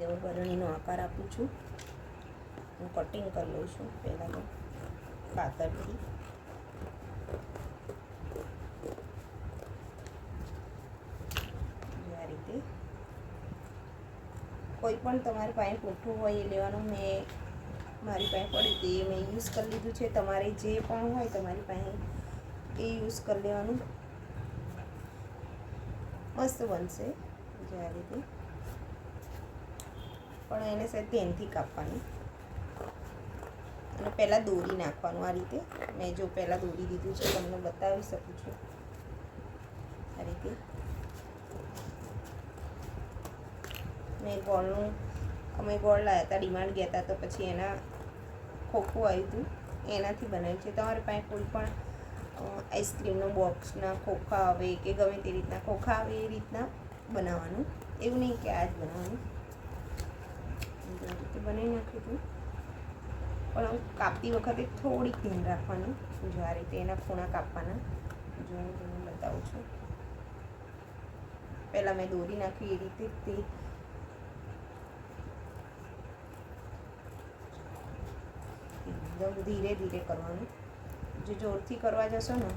રીતે હું આકાર આપું છું. હું કટિંગ કરી લઉં છું પહેલાં તો કાતરથી આ રીતે. કોઈ પણ તમારી પાસે પૂઠું હોય એ લેવાનું, મેં મારી પાસે પડી તે મેં યુઝ કરી લીધું છે. તમારે જે પણ હોય તમારી પાસે એ યુઝ કરી લેવાનું. મસ્ત બનશે. જે આ રીતે. પણ એને સાહેબ ધ્યાનથી કાપવાની. અને પહેલાં દોરી નાખવાનું આ રીતે. મેં જો પહેલાં દોરી દીધું છે, તમને બતાવી શકું છું. આ રીતે. મેં ગોળનું અમે ગોળ લાવ્યા હતા, ડિમાન્ડ ગયા હતા, તો પછી એના ખોખું આવ્યું હતું. એનાથી બનાવ્યું છે. તમારી પાસે કોઈ પણ આઈસ્ક્રીમનો બોક્સના ખોખા આવે કે ગમે તે રીતના, ખોખા આવે એ રીતના બનાવવાનું. એવું નહીં કે આ જ બનાવવાનું. રીતે બનાવી નાખ્યું હતું પણ કાપતી વખતે થોડીક ધ્યાન રાખવાનું, જો આ રીતે એના ખૂણા કાપવાના. જો હું તમને બતાવું છું. પહેલાં મેં દોરી નાખી, એ રીતે તે એકદમ ધીરે ધીરે કરવાનું. જો જોરથી કરવા જશો ને,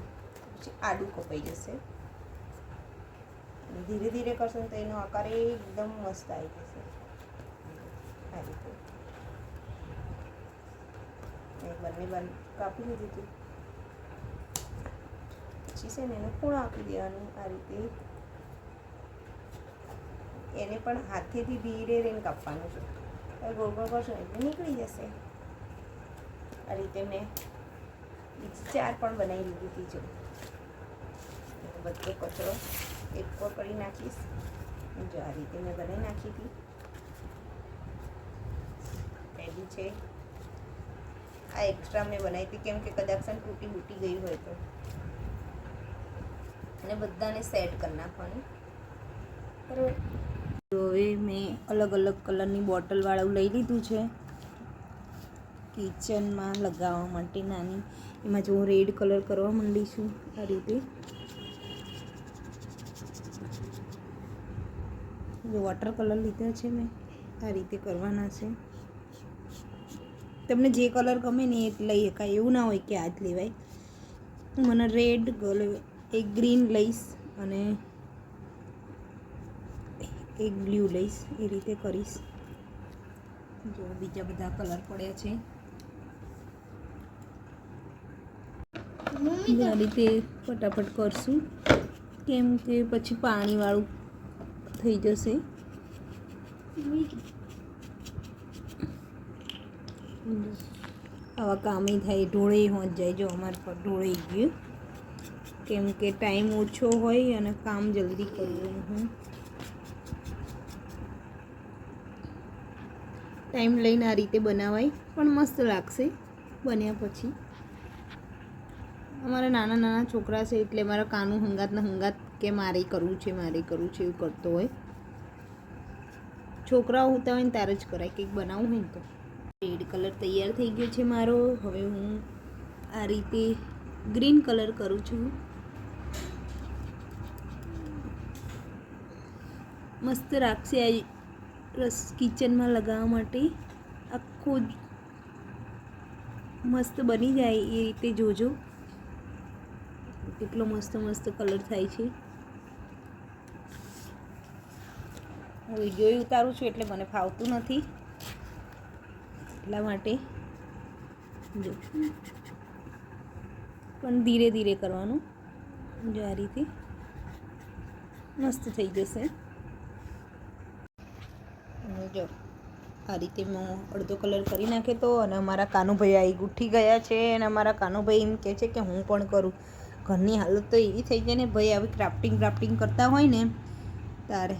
પછી આડું કપાઈ જશે. ધીરે ધીરે કરશો ને તો એનો આકાર એકદમ મસ્ત આવી જશે આ રીતે મેં બંને બન કાપી લીધી હતી. પછી છે ને એને ખૂણો આપી દેવાનું આ રીતે. એને પણ હાથેથી ધીરે રહીને કાપવાનું છે. હવે ગોળ ગોળ કરશો એટલે નીકળી જશે. આ રીતે મેં બીજી ચાર પણ બનાવી લીધી હતી જો. બધો કચરો એક પર કરી નાખીશ. જો આ રીતે મેં બનાવી નાખી હતી. પહેલી છે આ એક્સ્ટ્રા મેં બનાવી હતી, કેમ કે કદાચ છે તૂટી બૂટી ગઈ હોય તો. અને બધાને સેટ કરી નાખવાની. બરાબર હવે મેં અલગ અલગ કલરની બોટલવાળું લઈ લીધું છે. કિચનમાં લગાવવા માટે નાની, એમાં જો હું રેડ કલર કરવા માંડી છું, આ રીતે. જો વોટર કલર લીધા છે મેં, આ રીતે કરવાના છે. તમને જે કલર ગમે ને એ લઈ શકાય. એવું ના હોય કે આ જ લેવાય. મને રેડ ગલે એક ગ્રીન લઈશ અને એક બ્લુ લઈશ. એ રીતે કરીશ. જો બીજા બધા કલર પડ્યા છે. આ રીતે ફટાફટ કરશું. કેમ કે પછી પાણીવાળું થઈ જશે. આવા કામે થાય ઢોળે હોત જાય. જો, અમારા પર ઢોળાઈ ગયું. કેમ કે ટાઈમ ઓછો હોય અને કામ જલ્દી કરવું હું ટાઈમ લઈને આ રીતે બનાવાય. પણ મસ્ત લાગશે બન્યા પછી. અમારા નાના નાના છોકરા છે એટલે મારા કાનું હંગાતના હંગાત કે મારે કરવું છે, મારે કરવું છે એવું કરતો હોય. છોકરાઓ હોતા હોય ને ત્યારે જ કરાય. કંઈક બનાવવું હોય ને તો. રેડ કલર તૈયાર થઈ ગયો છે મારો. હવે હું આ રીતે ગ્રીન કલર કરું છું. મસ્ત રાખશે આ રસ કિચનમાં લગાવવા માટે. આખો મસ્ત બની જાય એ રીતે જોજો. કેટલો મસ્ત મસ્ત કલર થાય છે. હું વીડિયો ઉતારું છું એટલે મને ફાવતું નથી. એટલા માટે. જો. પણ ધીરે ધીરે કરવાનું. જો આ રીતે. મસ્ત થઈ જશે. જો, આ રીતે હું અડધો કલર કરી નાખે તો અને અમારા કાનુભાઈ આવી ઉઠી ગયા છે અને અમારા કાનુભાઈ એમ કહે છે કે હું પણ કરું. ઘરની હાલત તો એવી થઈ જાય ને ભાઈ આવી ક્રાફ્ટિંગ ક્રાફ્ટિંગ કરતા હોય ને, તારે.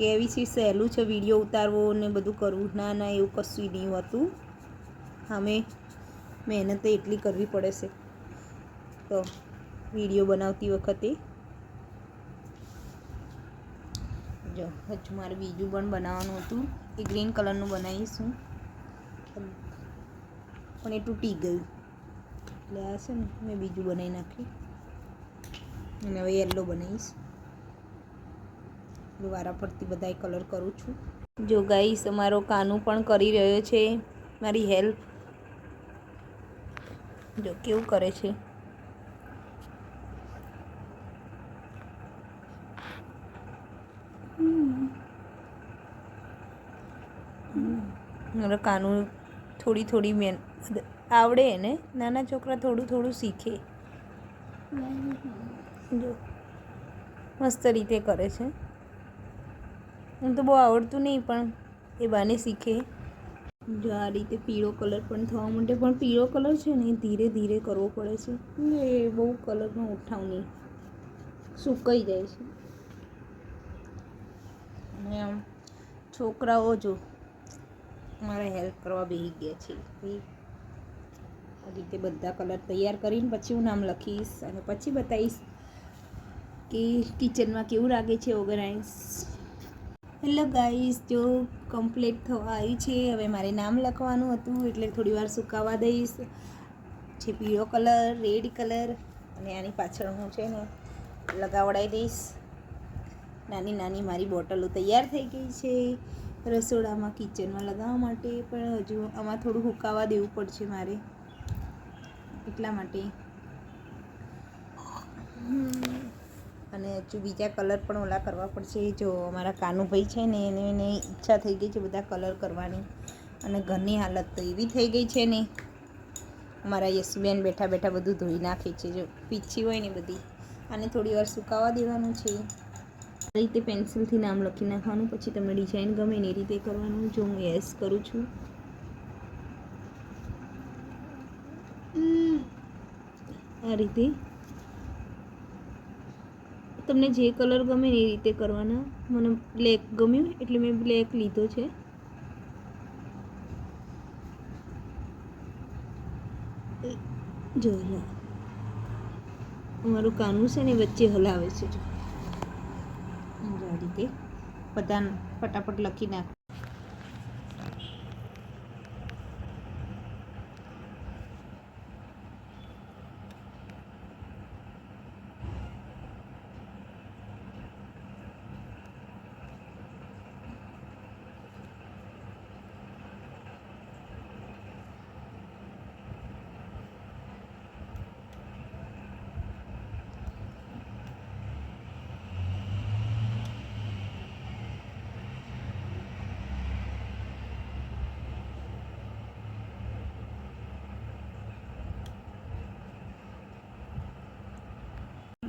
કે એવી સી સહેલું છે વીડિયો ઉતારવો ને બધું કરવું? ના ના, એવું કશું નહીં હોતું. અમે મહેનત એટલી કરવી પડે છે. તો વીડિયો બનાવતી વખતે જો, હજુ મારે બીજું પણ બનાવવાનું હતું. એ ગ્રીન કલરનું બનાવીશું. પણ એ તૂટી ગયું. એટલે આ છે ને, મેં બીજું બનાવી નાખ્યું. અને હવે યલો બનાવીશ. વારા ફરતી બધાય કલર કરું છું. જો ગાઈસ અમારો કાનું પણ કરી રહ્યો છે. મારી હેલ્પ જો કેવું કરે છે. કાનું થોડી થોડી મેન આવડે એને નાના છોકરા થોડું થોડું શીખે. જો. મસ્ત રીતે કરે છે. હું તો બહુ આવડતું નહીં, પણ એ બાને શીખે. જો આ રીતે પીળો કલર પણ થવા માટે પણ પીળો કલર છે ને ધીરે ધીરે કરવો પડે છે. એ બહુ કલરમાં ઉઠાવ નહીં. સુકાઈ જાય છે. અને આમ છોકરાઓ જો મારે હેલ્પ કરવા બેસી ગયા છે. આ રીતે બધા કલર તૈયાર કરીને પછી હું નામ લખીશ અને પછી બતાવીશ કે કિચનમાં કેવું લાગે છે ઓર્ગેનાઇઝ હેલો ગાઈસ, જો કમ્પ્લીટ થવા આવી છે. હવે મારે નામ લખવાનું હતું, એટલે થોડી વાર સુકાવા દઈશ. છે પીળો કલર, રેડ કલર, અને આની પાછળ હું છે ને લગાવડાવી દઈશ. નાની નાની મારી બોટલો તૈયાર થઈ ગઈ છે રસોડામાં કિચનમાં લગાવવા માટે, પણ હજુ આમાં થોડું હુકાવા દેવું પડશે મારે. એટલા માટે. અને હજુ બીજા કલર પણ ઓલા કરવા પડશે. જો અમારા કાનુભાઈ છે ને, એને એને ઈચ્છા થઈ ગઈ છે બધા કલર કરવાની. અને ઘરની હાલત તો એવી થઈ ગઈ છે ને, અમારા યશુબેન બેઠા બેઠા બધું ધોઈ નાખે છે. જો પીછી હોય ને બધી. આને થોડી વાર સુકાવા દેવાનું છે. આ રીતે પેન્સિલથી નામ લખી નાખવાનું, પછી તમને ડિઝાઇન ગમે એ રીતે કરવાનું. જો હું યસ કરું છું. આ રીતે તમને જે કલર ગમે એ રીતે કરવાના. મને બ્લેક ગમ્યું, એટલે મેં બ્લેક લીધો છે. જો અમારું કાનું છે ને વચ્ચે હલાવે છે, જો. રીતે. બધા ફટાફટ લખી નાખો.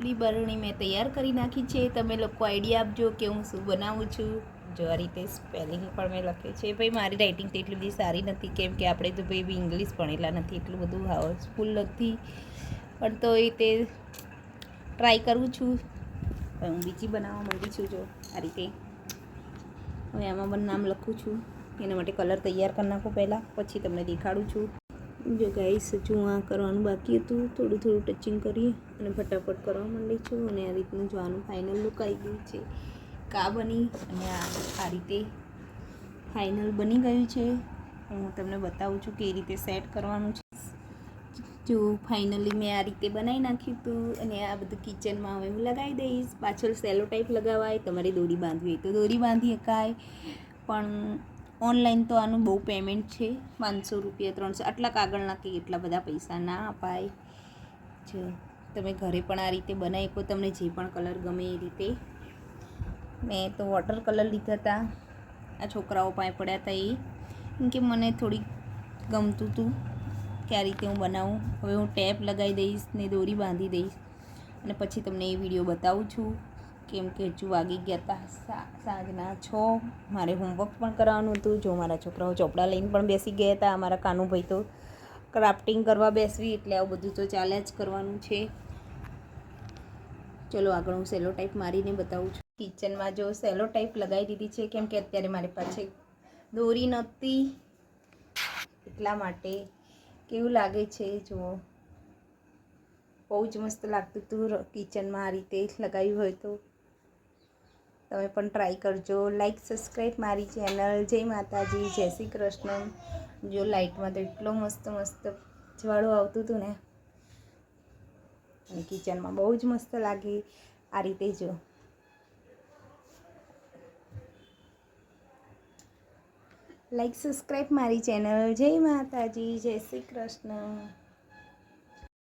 લીલી બરણી મેં તૈયાર કરી નાખી છે. તમે લોકો આઈડિયા આપજો કે હું શું બનાવું છું. જો આ રીતે સ્પેલિંગ પણ મેં લખ્યું છે. ભાઈ, મારી રાઇટિંગ તો એટલી બધી સારી નથી. કેમ કે આપણે તો ભાઈ ઇંગ્લિશ ભણેલા નથી. એટલું બધું હાઉસફુલ નથી. પણ તો એ તે ટ્રાય કરું છું. હું બીજી બનાવવા માંગી છું. જો આ રીતે હવે આમાં પણ નામ લખું છું. એના માટે કલર તૈયાર કરી નાખું પહેલાં. પછી તમને દેખાડું છું. જો ગાઈસ હજુ આ કરવાનું બાકી હતું, થોડું થોડું ટચિંગ કરી અને ફટાફટ કરવા માંડી છું અને આ રીતનું જો ફાઇનલ લુક આવી ગયું છે. કા બની અને આ આ રીતે ફાઇનલ બની ગયું છે. હું તમને બતાવું છું કે એ રીતે સેટ કરવાનું છે. જો ફાઇનલી મેં આ રીતે બનાવી નાખ્યું હતું અને આ બધું કિચનમાં હવે હું લગાવી દઈશ. પાછળ સેલો ટાઈપ લગાવાય, તમારે દોરી બાંધવી હોય તો દોરી બાંધી શકાય પણ ઓનલાઈન તો આનું બહુ પેમેન્ટ છે, પાંચસો રૂપિયા, ત્રણસો, આટલા કાગળના કે એટલા બધા પૈસા. ના અપાય જો, તમે ઘરે પણ આ રીતે બનાવી શકો, તમને જે પણ કલર ગમે એ રીતે. મેં તો વોટર કલર લીધા હતા આ છોકરાઓ પાસે પડ્યા હતા એ. કે મને થોડીક ગમતું હતું કે આ રીતે હું બનાવું. હવે હું ટેપ લગાવી દઈશ ને દોરી બાંધી દઈશ. અને પછી તમને એ વીડિયો બતાવું છું. કેમ કે હજુ વાગી ગયા હતા સાંજના છ. મારે હોમવર્ક પણ કરાવવાનું હતું. જો મારા છોકરાઓ ચોપડા લઈને પણ બેસી ગયા હતા અમારા કાનુભાઈ તો ક્રાફ્ટિંગ કરવા બેસવી એટલે આવું બધું તો ચાલ્યા જ કરવાનું છે. ચલો આગળ હું સેલો ટાઈપ મારીને બતાવું છું. કિચનમાં જો સેલો ટાઈપ લગાવી દીધી છે. કેમ કે અત્યારે મારી પાસે દોરી નહોતી. એટલા માટે કેવું લાગે છે? જુઓ બહુ જ મસ્ત લાગતું હતું કિચનમાં આ રીતે લગાવ્યું હોય તો. તમે પણ ટ્રાય કરજો. લાઈક સબસ્ક્રાઈબ મારી ચેનલ જય માતાજી, જય શ્રી કૃષ્ણ. જો લાઇટમાં તો એટલો મસ્ત મસ્ત જ્વાળું આવતું હતું ને. અને કિચનમાં બહુ જ મસ્ત લાગે આ રીતે જો. લાઈક સબસ્ક્રાઈબ મારી ચેનલ જય માતાજી, જય શ્રી કૃષ્ણ.